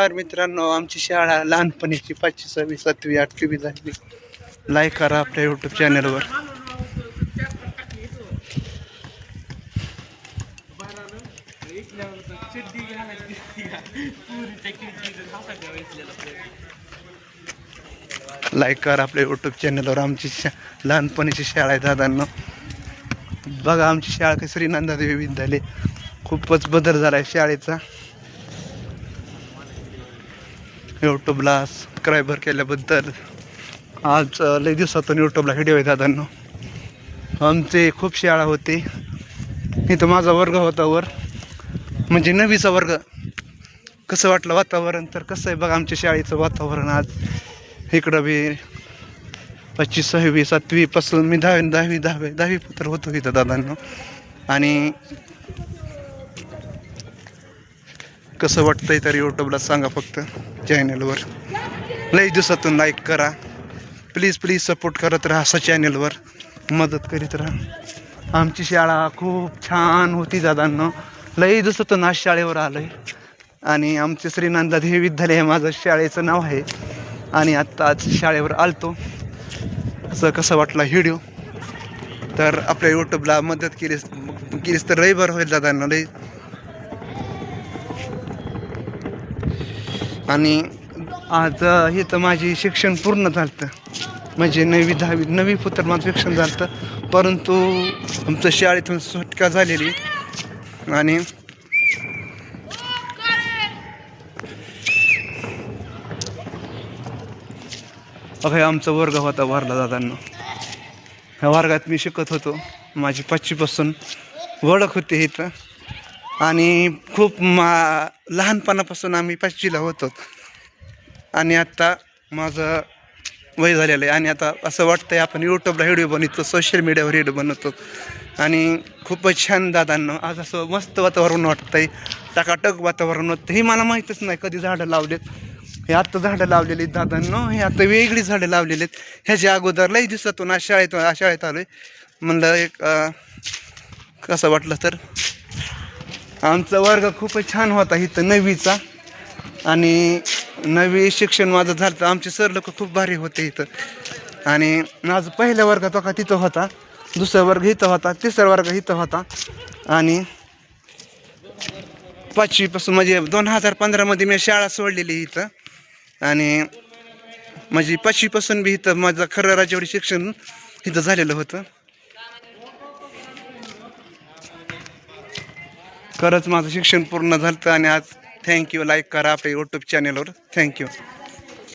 नमस्कार मित्रांनो आमची शाळा लहानपणीची पाचवी सहावी सातवी आठवी झाली. लाईक करा आपल्या यूट्यूब चॅनलवर लाईक करा आपल्या यूट्यूब चॅनलवर आमची शा लहानपणीची शाळा आहे दादांना. बघा आमची शाळा काही श्रीनंदादेवी विद्यालय. खूपच बदल झाला आहे शाळेचा. यूट्यूबला सबस्क्रायबर केल्याबद्दल आज लई दिवसातून यूट्यूबला व्हिडिओ आहे दादांनो. आमचे खूप शाळा होते. इथं माझा वर्ग होता वर. म्हणजे नवीचा वर्ग. कसं वाटलं वातावरण? तर कसं आहे बघा आमच्या शाळेचं वातावरण आज. इकडं बी पाचवी सहावी सातवीपासून मी दहावी दहावी दहावी दहावी तर होतो इथं दादांनो. आणि कसं वाटतंय तर यूट्यूबला सांगा फक्त. चॅनलवर लई दिवसातून लाईक करा. प्लीज प्लीज सपोर्ट करत राहा असं चॅनलवर मदत करीत राहा. आमची शाळा खूप छान होती दादांना. लई दिवसातून आज शाळेवर आलं आहे आणि आमचे श्रीनंदा हे विद्यालय हे माझं शाळेचं नाव आहे. आणि आत्ता आज शाळेवर आलतो. असं कसं वाटला व्हिडिओ तर आपल्या यूट्यूबला मदत केलीस केलीस तर लई बरं होईल दादांना. लई आणि आज इथं माझी शिक्षण पूर्ण झालं म्हणजे नवी दहावी नवी पुत्र माझं शिक्षण झालं परंतु आमचं शाळेतून सुटका झालेली. आणि अगं आमचा वर्ग होता वारला दादांना. ह्या वर्गात मी शिकत होतो. माझी पाचवीपासून ओळख होती इथं. आणि खूप मा लहानपणापासून आम्ही पाचवीला होतो. आणि आत्ता माझं वय झालेलं आहे. आणि आता असं वाटतं आहे आपण यूट्यूबला व्हिडिओ बनवतो सोशल मीडियावर व्हिडिओ बनवतो. आणि खूपच छान दादांना आज असं मस्त वातावरण वाटतं आहे टकाटक वातावरण होतं. हे मला माहीतच नाही कधी झाडं लावलेत. हे आत्ता झाडं लावलेली आहेत दादांनो. हे आता वेगळी झाडं लावलेली आहेत. ह्याच्या अगोदर लई दिवसातून आज शाळेत शाळेत आलो आहे म्हणलं एक कसं वाटलं तर? आमचा वर्ग खूपच छान होता इथं नववीचा. आणि नवी शिक्षण माझं झालं तर आमचे सर लोक खूप भारी होते इथं. आणि माझं पहिल्या वर्गात का तिथं होता दुसरा वर्ग इथं होता तिसरा वर्ग इथं होता. आणि पाचवीपासून म्हणजे दोन हजार पंधरामध्ये मी शाळा सोडलेली इथं. आणि म्हणजे पाचवीपासून बी इथं माझं खरं राज्यावरी शिक्षण इथं झालेलं होतं. खरंच माझं शिक्षण पूर्ण झालं आणि आज थँक्यू लाईक करा आपल्या यूट्यूब चॅनेलवर थँक्यू